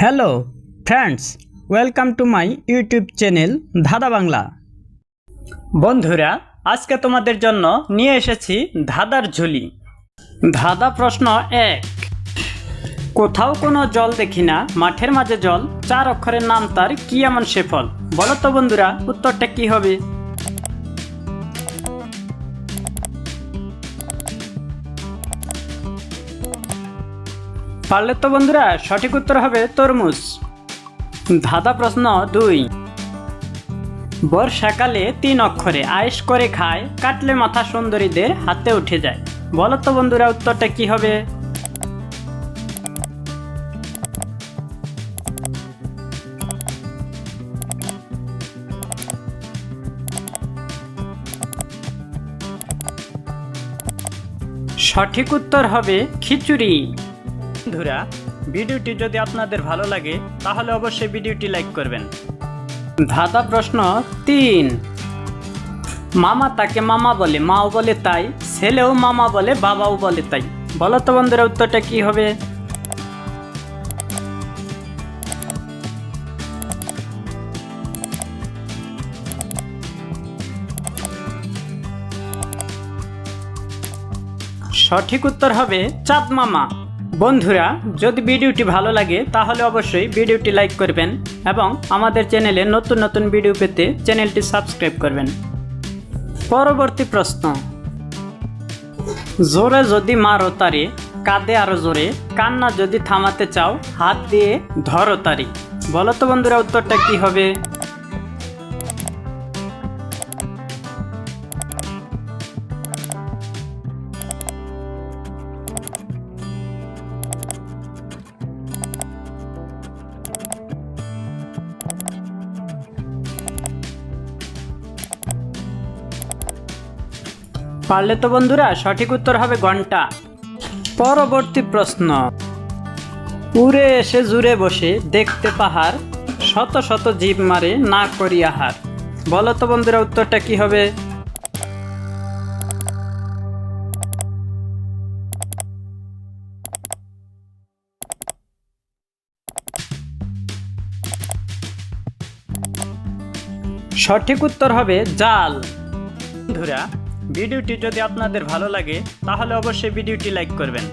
Hello friends welcome to my YouTube channel ধাঁধা বাংলা বন্ধুরা, আজকে তোমাদের জন্য নিয়ে এসেছি ধাঁধার ঝুলি। ধাঁধা প্রশ্ন এক। কোথাও কোনো জল দেখি না, মাঠের মাঝে জল, চার অক্ষরের নাম তার কি এমন সে ফল? বলো তো বন্ধুরা, উত্তরটা কি হবে? পারলে তো বন্ধুরা সঠিক উত্তর হবে তরমুজ। ধাঁধা প্রশ্ন দুই। বর্ষাকালে তিন অক্ষরে আয়েস করে খায়, কাটলে মাথা সুন্দরীদের হাতে উঠে যায়। বলো তো বন্ধুরা উত্তরটা কি হবে? সঠিক উত্তর হবে খিচুড়ি। বন্ধুরা, ভিডিওটি যদি আপনাদের ভালো লাগে, তাহলে অবশ্যই ভিডিওটি লাইক করবেন। ধাঁধা প্রশ্ন তিন। মামা তাকে মামা বলে, মাও বলে তাই, ছেলেও মামা বলে, বাবাও বলে তাই। বলো তো বন্ধুরা, উত্তরটা কি হবে? সঠিক উত্তর হবে চাঁদ মামা। বন্ধুরা, যদি ভিডিওটি ভালো লাগে, তাহলে অবশ্যই ভিডিওটি লাইক করবেন এবং আমাদের চ্যানেলে নতুন নতুন ভিডিও পেতে চ্যানেলটি সাবস্ক্রাইব করবেন। পরবর্তী প্রশ্ন। জোরে যদি মারো তারে, কাঁদে আরও জোরে, কান্না যদি থামাতে চাও, হাত দিয়ে ধরো তারি। বলো তো বন্ধুরা, উত্তরটা কি হবে? পারলে তো বন্ধুরা সঠিক উত্তর হবে ঘণ্টা। পরবর্তী প্রশ্ন। উড়ে এসে জুড়ে বসে দেখতে পাহাড়, শত শত জীব মারে না করি আহার বলো তো বন্ধুরা উত্তরটা কি হবে? সঠিক উত্তর হবে জাল। বন্ধুরা ভিডিওটি যদি আপনাদের ভালো লাগে, তাহলে অবশ্যই ভিডিওটি লাইক করবেন।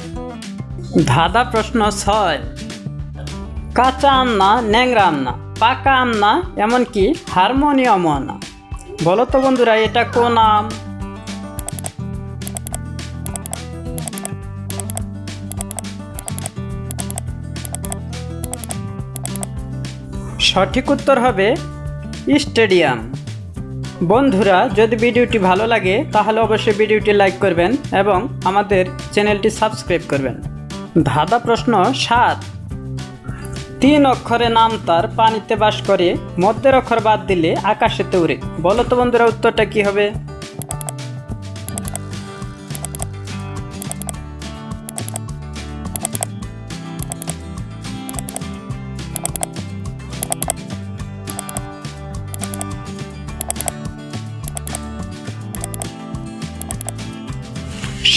ধাঁধা প্রশ্ন ছয়। কাঁচা আম না ন্যাংরা আম না? পাকা আম না, এমনকি হারমোনিয়ামও না। বলো তো বন্ধুরা, এটা কোন আম? সঠিক উত্তর হবে স্টেডিয়াম। বন্ধুরা, যদি ভিডিওটি ভালো লাগে, তাহলে অবশ্যই ভিডিওটি লাইক করবেন এবং আমাদের চ্যানেলটি সাবস্ক্রাইব করবেন। ধাঁধা প্রশ্ন সাত। তিন অক্ষরে নাম তার, পানিতে বাস করে, মধ্যের অক্ষর বাদ দিলে আকাশেতে উড়ে। বলো তো বন্ধুরা, উত্তরটা কি হবে?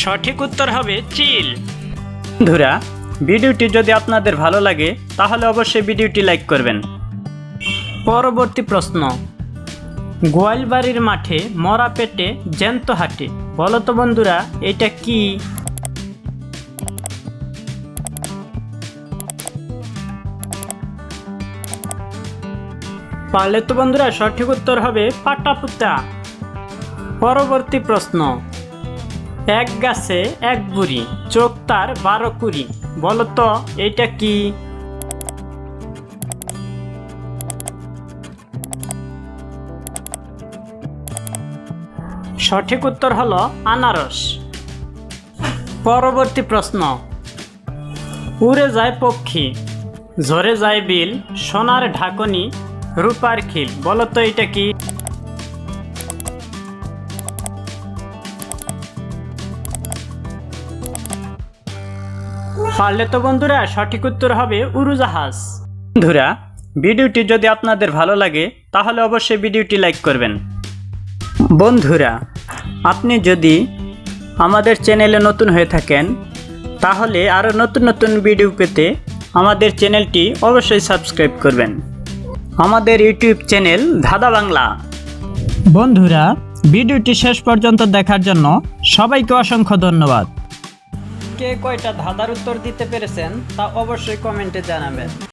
সঠিক উত্তর হবে চিল। বন্ধুরা ভিডিওটি যদি আপনাদের ভালো লাগে, তাহলে অবশ্যই ভিডিওটি লাইক করবেন। পরবর্তী প্রশ্ন। গোয়ালবাড়ির মাঠে মরা পেটে জ্যান্ত হাটে, বলো তো বন্ধুরা, এটা কি? পারলে তো বন্ধুরা, সঠিক উত্তর হবে পাটাপুতা। পরবর্তী প্রশ্ন। এক গাছে এক বুড়ি, চোখ তার বারো কুড়ি। বলতো তো, এইটা কি? সঠিক উত্তর হলো আনারস। পরবর্তী প্রশ্ন। উড়ে যায় পক্ষী, ঝরে যায় বিল, সোনার ঢাকনি, রূপার খিল। বলতো এটা কি? পারলে তো বন্ধুরা সঠিক উত্তর হবে উড়োজাহাজ। বন্ধুরা, ভিডিওটি যদি আপনাদের ভালো লাগে, তাহলে অবশ্যই ভিডিওটি লাইক করবেন। বন্ধুরা, আপনি যদি আমাদের চ্যানেলে নতুন হয়ে থাকেন, তাহলে আরও নতুন নতুন ভিডিও পেতে আমাদের চ্যানেলটি অবশ্যই সাবস্ক্রাইব করবেন। আমাদের ইউটিউব চ্যানেল ধাঁধা বাংলা। বন্ধুরা, ভিডিওটি শেষ পর্যন্ত দেখার জন্য সবাইকে অসংখ্য ধন্যবাদ। কে কয়টা ধাঁধার উত্তর দিতে পেরেছেন তা অবশ্যই কমেন্টে জানাবেন।